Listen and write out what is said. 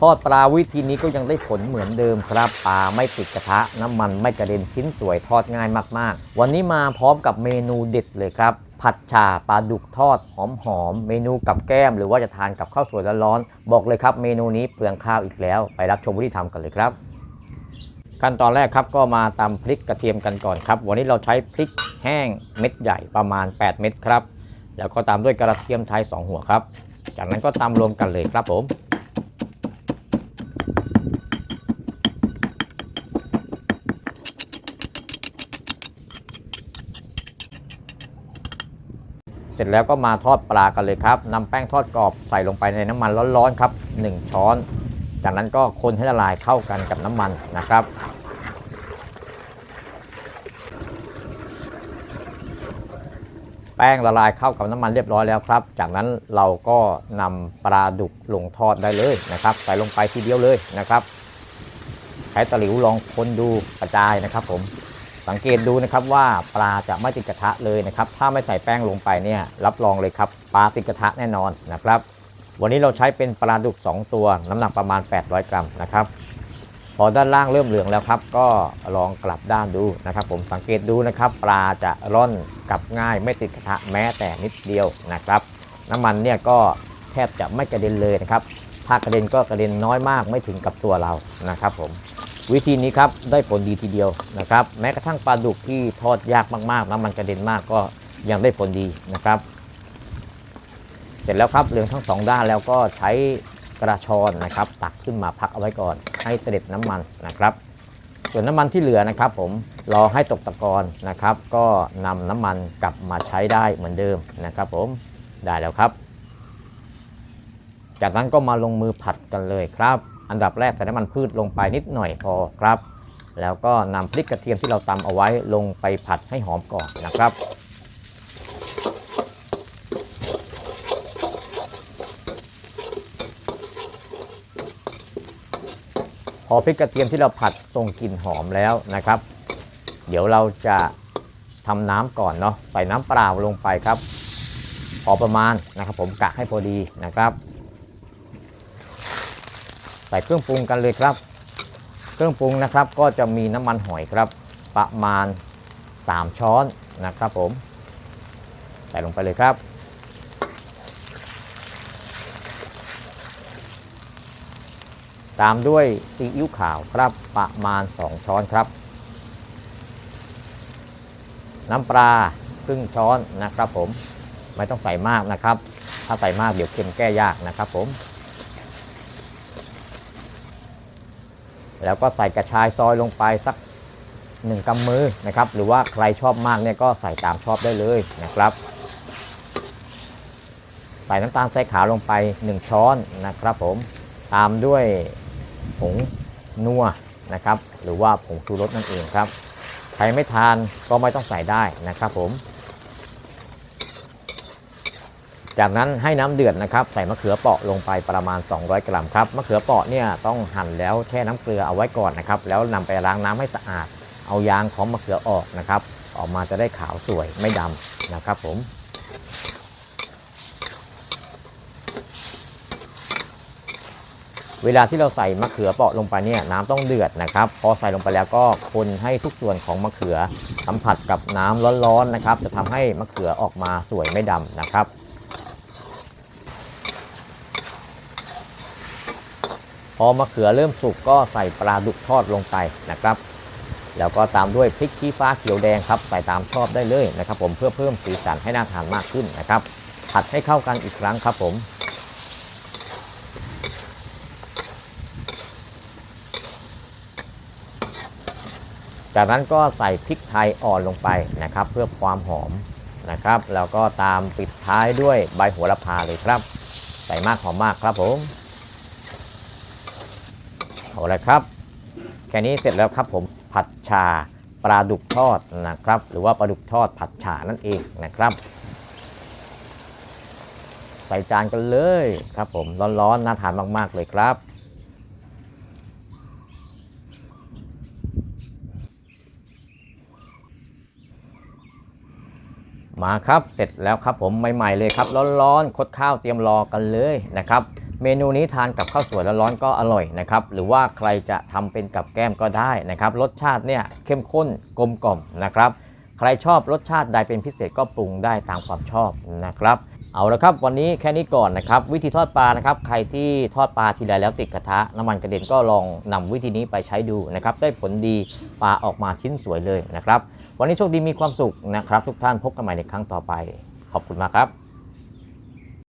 ทอดปลาวิธีนี้ก็ยังได้ผลเหมือนเดิมครับปลาไม่ติดกระทะ น้ำมันไม่กระเด็นชิ้นสวยทอดง่ายมากๆ วันนี้มาพร้อมกับเมนูเด็ดเลยครับ ผัดชาปลาดุกทอดหอมๆเมนูกับแก้ม หรือว่าจะทานกับข้าวสวยร้อนๆบอกเลยครับเมนูนี้เปลืองข้าวอีกแล้ว ไปรับชมวิธีทำกันเลยครับ ขั้นตอนแรกครับก็มาตำพริกกระเทียมกันก่อนครับ วันนี้เราใช้พริกแห้งเม็ดใหญ่ประมาณ 8 เม็ดครับแล้วก็ตามด้วยกระเทียมไทย2 หัวครับ จากนั้นก็ตำรวมกันเลยครับผม เสร็จแล้วก็มาทอดปลากันเลยครับนำแป้งทอดกรอบใส่ลงไปในน้ำมันร้อนๆครับ 1 ช้อน จากนั้นก็คนให้ละลายเข้ากันกับน้ำมันนะครับแป้งละลายเข้ากับน้ำมันเรียบร้อยแล้วครับ จากนั้นเราก็นำปลาดุกลงทอดได้เลยนะครับ ใส่ลงไปทีเดียวเลยนะครับ ใช้ตะหลิวลองคนดูกระจายนะครับผม สังเกตดูนะครับว่าปลาจะไม่ติดกระทะเลยนะครับ ถ้าไม่ใส่แป้งลงไปเนี่ยรับรองเลยครับปลาติดกระทะแน่นอนนะครับ วันนี้เราใช้เป็นปลาดุก 2 ตัว น้ำหนักประมาณ 800 กรัมนะครับพอด้านล่างเริ่มเหลืองแล้วครับ ก็ลองกลับด้านดูนะครับ ผมสังเกตดูนะครับ ปลาจะร่อนกลับง่ายไม่ติดกระทะแม้แต่นิดเดียวนะครับ น้ำมันเนี่ยก็แทบจะไม่กระเด็นเลยนะครับ ถ้ากระเด็นก็กระเด็นน้อยมากไม่ถึงกับตัวเรานะครับผม วิธีนี้ครับได้ผลดีทีเดียวนะครับ แม้กระทั่งปลาดุกที่ทอดยากมากๆน้ำมันกระเด็นมากก็ยังได้ผลดีนะครับ เสร็จแล้วครับเหลืองทั้งสองด้านแล้วก็ใช้กระชอนนะครับ ตักขึ้นมาพักเอาไว้ก่อน ให้เสด็จน้ำมันนะครับ ส่วนน้ำมันที่เหลือนะครับ ผมรอให้ตกตะกอนนะครับ ก็นำน้ำมันกลับมาใช้ได้เหมือนเดิมนะครับ ผมได้แล้วครับ จากนั้นก็มาลงมือผัดกันเลยครับ อันดับแรกใส่น้ำมันพืชลงไปนิดหน่อยพอครับ แล้วก็นำพริกกระเทียมที่เราตำเอาไว้ลงไปผัดให้หอมก่อนนะครับพอพริกกระเทียมที่เราผัดทรงกลิ่นหอมแล้วนะครับ เดี๋ยวเราจะทำน้ำก่อนเนาะใส่น้ำเปล่าลงไปครับ พอประมาณนะครับ ผมกะให้พอดีนะครับ ส่เครื่องปรุงกันเลยครับ เครื่องปรุงนะครับก็จะมีน้ำมันหอยครับ ประมาณ 3 ช้อนนะครับผม ใส่ลงไปเลยครับตามด้วยซีอิ๊วขาวครับประมาณ 2 ช้อนครับ น้ำปลาครึ่งช้อนนะครับผมไม่ต้องใส่มากนะครับ ถ้าใส่มากเดี๋ยวเค็มแก้ยากนะครับผม แล้วก็ใส่กระชายซอยลงไปสัก 1กำมือนะครับ หรือว่าใครชอบมากเนี่ยก็ใส่ตามชอบได้เลยนะครับ ใส่น้ำตาลทรายขาวลงไป 1 ช้อนนะครับผม ตามด้วยผงนัวนะครับ หรือว่าผงชูรสนั่นเองครับ ใครไม่ทานก็ไม่ต้องใส่ได้นะครับผม จากนั้นให้น้ำเดือดนะครับใส่มะเขือเปราะลงไปประมาณ 200 กรัมครับมะเขือเปราะเนี่ยต้องหั่นแล้วแช่น้ำเกลือเอาไว้ก่อนนะครับแล้วนำไปล้างน้ำให้สะอาด เอายางของมะเขือออกนะครับ ออกมาจะได้ขาวสวยไม่ดำนะครับผมเวลาที่เราใส่มะเขือเปราะลงไปเนี่ยน้ำต้องเดือดนะครับ พอใส่ลงไปแล้วก็คนให้ทุกส่วนของมะเขือสัมผัสกับน้ำร้อนๆนะครับ จะทำให้มะเขือออกมาสวยไม่ดำนะครับ พอมะเขือเริ่มสุกก็ใส่ปลาดุกทอดลงไปนะครับ แล้วก็ตามด้วยพริกชี้ฟ้าเขียวแดงครับใส่ตามชอบได้เลยนะครับ ผมเพื่อเพิ่มสีสันให้น่าทานมากขึ้นนะครับ ผัดให้เข้ากันอีกครั้งครับผมจากนั้นก็ใส่พริกไทยอ่อนลงไปนะครับ เพื่อความหอมนะครับ แล้วก็ตามปิดท้ายด้วยใบโหระพาเลยครับ ใส่มากหอมมากครับผม เอาละครับ แค่นี้เสร็จแล้วครับผมผัดชาปลาดุกทอดนะครับ หรือว่าปลาดุกทอดผัดฉานั่นเองนะครับ ใส่จานกันเลยครับผมร้อนๆน่าทานมาก ๆ เลยครับมาครับ เสร็จแล้วครับผมใหม่ ๆ เลยครับ ร้อนๆคดข้าวเตรียมรอกันเลยนะครับ เมนูนี้ทานกับข้าวสวยร้อนๆก็อร่อยนะครับ หรือว่าใครจะทำเป็นกับแก้มก็ได้นะครับ รสชาติเนี่ยเข้มข้นกลมกล่อมนะครับ ใครชอบรสชาติใดเป็นพิเศษก็ปรุงได้ตามความชอบนะครับ เอาละครับวันนี้แค่นี้ก่อนนะครับ วิธีทอดปลานะครับ ใครที่ทอดปลาทีไรแล้วติดกระทะน้ำมันกระเด็นก็ลองนำวิธีนี้ไปใช้ดูนะครับ ได้ผลดีปลาออกมาชิ้นสวยเลยนะครับ วันนี้โชคดีมีความสุขนะครับ ทุกท่านพบกันใหม่ในครั้งต่อไป ขอบคุณมากครับ